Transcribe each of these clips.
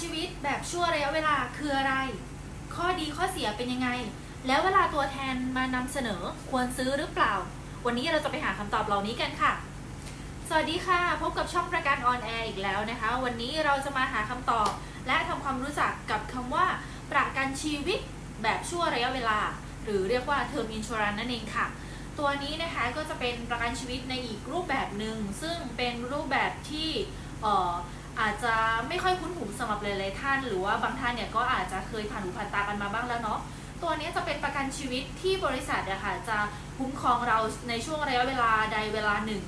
ชีวิตแบบชั่วระยะเวลาคืออะไร ข้อดีข้อเสียเป็นยังไง แล้วเวลาตัวแทนมานำเสนอควรซื้อหรือเปล่า วันนี้เราจะไปหาคำตอบเหล่านี้กันค่ะ สวัสดีค่ะ พบกับช่องประกันออนแอร์อีกแล้วนะคะ วันนี้เราจะมาหาคำตอบ และทำความรู้จักกับคำว่า ประกันชีวิตแบบชั่วระยะเวลา หรือเรียกว่า term insurance นั่นเองค่ะตัวนี้นะคะก็จะเป็นประกันชีวิตในอีกรูปแบบหนึ่งซึ่งเป็นรูปแบบที่เอาจจะไม่ค่อยคุ้นหูสำหรับหลายๆท่าน หรือว่าบางท่านเนี่ยก็อาจจะเคยผ่านหูผ่านตากันมาบ้างแล้วเนาะตัวนี้จะเป็นประกันชีวิตที่บริษัทอะค่ะจะคุ้มครองเราในช่วงระยะเวลาใดเวลาหนึ่ง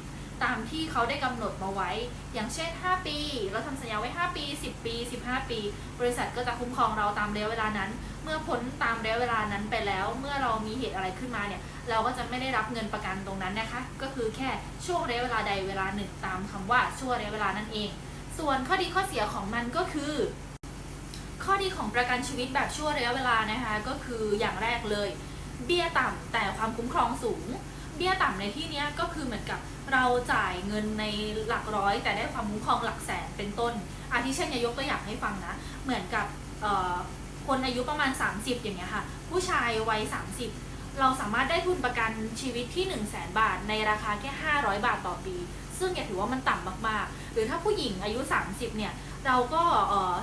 ตามที่เขาได้กำหนดมาไว้ อย่างเช่น 5 ปี เราทำสัญญาไว้ 5 ปี 10 ปี 15 ปี บริษัทก็จะคุ้มครองเราตามระยะเวลานั้น เมื่อพ้นตามระยะเวลานั้นไปแล้ว เมื่อเรามีเหตุอะไรขึ้นมาเนี่ยเราก็จะไม่ได้รับเงินประกันตรงนั้นนะคะ ก็คือแค่ช่วงระยะเวลาใดเวลาหนึ่งตามคำว่าช่วงระยะเวลานั่นเอง ส่วนข้อดีข้อเสียของมันก็คือ ข้อดีของประกันชีวิตแบบชั่วระยะเวลานะคะ ก็คืออย่างแรกเลย เบี้ยต่ำแต่ความคุ้มครองสูง เบี้ยต่ำในที่นี้ก็คือเหมือนกับเราจ่ายเงินในหลักร้อย แต่ได้ความคุ้มครองหลักแสนเป็นต้น อาทิเช่นยกตัวอย่างให้ฟังนะ เหมือนกับคนอายุประมาณ 30 อย่างเงี้ยค่ะ ผู้ชายวัย 30 เราสามารถได้ทุนประกันชีวิตที่ 1 0 0 0 0แบาท ในราคาแค่ 500 บาทต่อปี ซึ่งอย่าถือว่ามันต่ำมากๆ หรือถ้าผู้หญิงอายุ 30 เนี่ย เราก็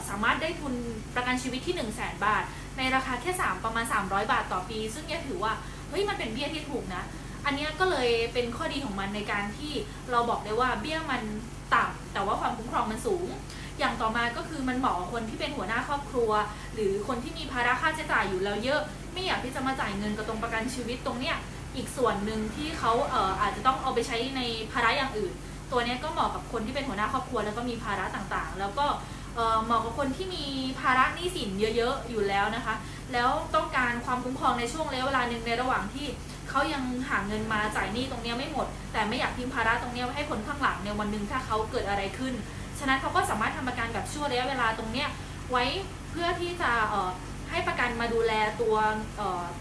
สามารถได้ทุนประกันชีวิตที่ 1 0 0 0 0แบาท ในราคาแค่ 3 ประมาณ 300 บาทต่อปี ซึ่งอย่าถือว่าเฮ้ยมันเป็นเบี้ยที่ถูกนะ อันนี้ก็เลยเป็นข้อดีของมันในการที่เราบอกได้ว่าเบี้ยมันต่ำแต่ว่าความคุ้มครองมันสูงอย่างต่อมาก็คือมันเหมาะกับคนที่เป็นหัวหน้าครอบครัว หรือคนที่มีภาระค่าใช้จ่ายอยู่แล้วเยอะ ไม่อยากที่จะมาจ่ายเงินกับตรงประกันชีวิตตรงเนี้ยอีกส่วนหนึ่งที่เขาเอ่ออาจจะต้องเอาไปใช้ในภาระอย่างอื่น ตัวเนี้ยก็เหมาะกับคนที่เป็นหัวหน้าครอบครัวแล้วก็มีภาระต่างๆ แล้วก็เหมาะกับคนที่มีภาระหนี้สินเยอะๆอยู่แล้วนะคะ แล้วต้องการความคุ้มครองในช่วงระยะเวลาหนึ่งในระหว่างที่เขายังหาเงินมาจ่ายหนี้ตรงเนี้ยไม่หมด แต่ไม่อยากทิ้งภาระตรงเนี้ยให้คนข้างหลังในวันหนึ่งถ้าเขาเกิดอะไรขึ้น ฉะนั้นเขาก็สามารถทำประกันแบบช่วงระยะเวลาตรงเนี้ยไว้เพื่อที่จะเอ่อ ให้ประกันมาดูแลตัว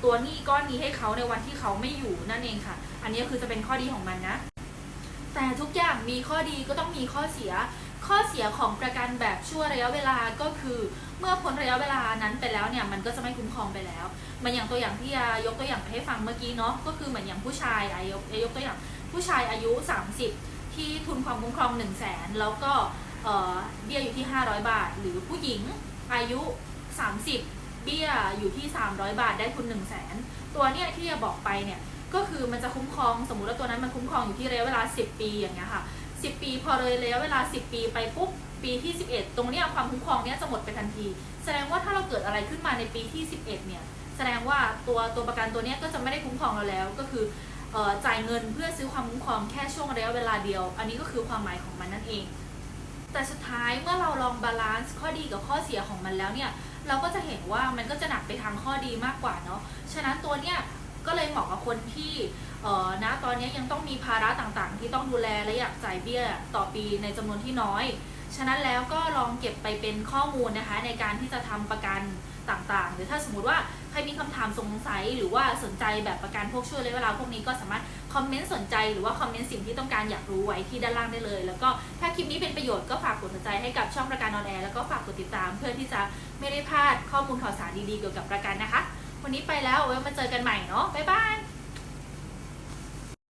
ตัวหนี้ก้อนนี้ให้เขาในวันที่เขาไม่อยู่นั่นเองค่ะ อันนี้คือจะเป็นข้อดีของมันนะ แต่ทุกอย่างมีข้อดีก็ต้องมีข้อเสีย ข้อเสียของประกันแบบชั่วระยะเวลาก็คือ เมื่อพ้นระยะเวลานั้นไปแล้วเนี่ยมันก็จะไม่คุ้มครองไปแล้วมันอย่างตัวอย่างที่ยกตัวอย่างไปให้ฟังเมื่อกี้เนาะก็คือเหมือนอย่างผู้ชายอายกยกตัวอย่างผู้ชายอายุ 30 ที่ทุนความคุ้มครอง 1 0 0 0 0แสนแล้วก็เอ่อเบี้ยอยู่ที่ 500 บาท หรือผู้หญิงอายุ 30 เบี้ยอยู่ที่ 300 บาทได้ทุน1 0 0 0 0แสนตัวเนี้ยที่จะบอกไปเนี่ยก็คือมันจะคุ้มครองสมมุติว่าตัวนั้นมันคุ้มครองอยู่ที่ระยะเวลา 10 ปีอย่างเงี้ยค่ะ 10 ปีพอเลยระยะเวลา 10 ปีไปปุ๊บปีที่ 11 ตรงเนี้ยความคุ้มครองเนี้ยจะหมดไปทันที แสดงว่าถ้าเราเกิดอะไรขึ้นมาในปีที่ 11 เนี่ยแสดงว่าตัวตัวประกันตัวเนี้ยก็จะไม่ได้คุ้มครองเราแล้วก็คือเอ่อจ่ายเงินเพื่อซื้อความคุ้มครองแค่ช่วงระยะเวลาเดียว อันนี้ก็คือความหมายของมันนั่นเอง แต่สุดท้ายเมื่อเราลองบาลานซ์ข้อดีกับข้อเสียของมันแล้วเนี่ย เราก็จะเห็นว่ามันก็จะหนักไปทางข้อดีมากกว่าเนาะ ฉะนั้นตัวเนี้ยก็เลยเหมาะกับคนที่เออนะตอนนี้ยังต้องมีภาระต่างๆ ที่ต้องดูแลและอยากจ่ายเบี้ยต่อปีในจำนวนที่น้อย ฉะนั้นแล้วก็ลองเก็บไปเป็นข้อมูลนะคะในการที่จะทำประกัน ต่างๆ หรือถ้าสมมติว่าใครมีคำถามสงสัยหรือว่าสนใจแบบประกันพวกช่วยเลยเวลาพวกนี้ก็สามารถคอมเมนต์สนใจหรือว่าคอมเมนต์สิ่งที่ต้องการอยากรู้ไว้ที่ด้านล่างได้เลย แล้วก็ถ้าคลิปนี้เป็นประโยชน์ก็ฝากกดสนใจให้กับช่องประกันออนแอร์แล้วก็ฝากกดติดตาม เพื่อที่จะไม่ได้พลาดข้อมูลข่าวสารดีๆเกี่ยวกับประกันนะคะ วันนี้ไปแล้วไว้มาเจอกันใหม่เนาะบ๊ายบาย